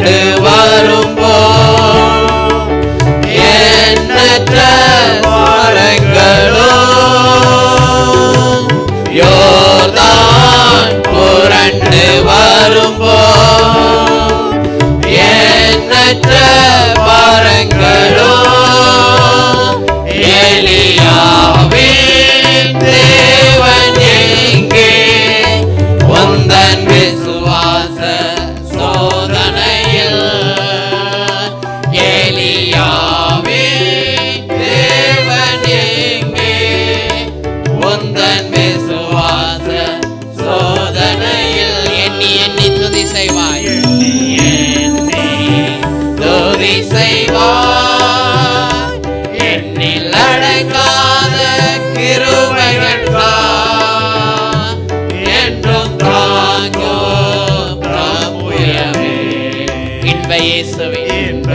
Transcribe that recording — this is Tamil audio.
மீட்டு வரும்போ. எண்ணற்ற மரங்களோ யோதான் புரண்டு வரும்போ. எண்ணற்ற மரங்களோ எலியாவே தேவன் எங்கே? ஒந்தன் விசுவாசன் செய்வார் என்னில் அடங்காத கிருபைகள் என்றும் தாங்கோ பிரபுயமே இன்ப இயேசுவே. இன்ப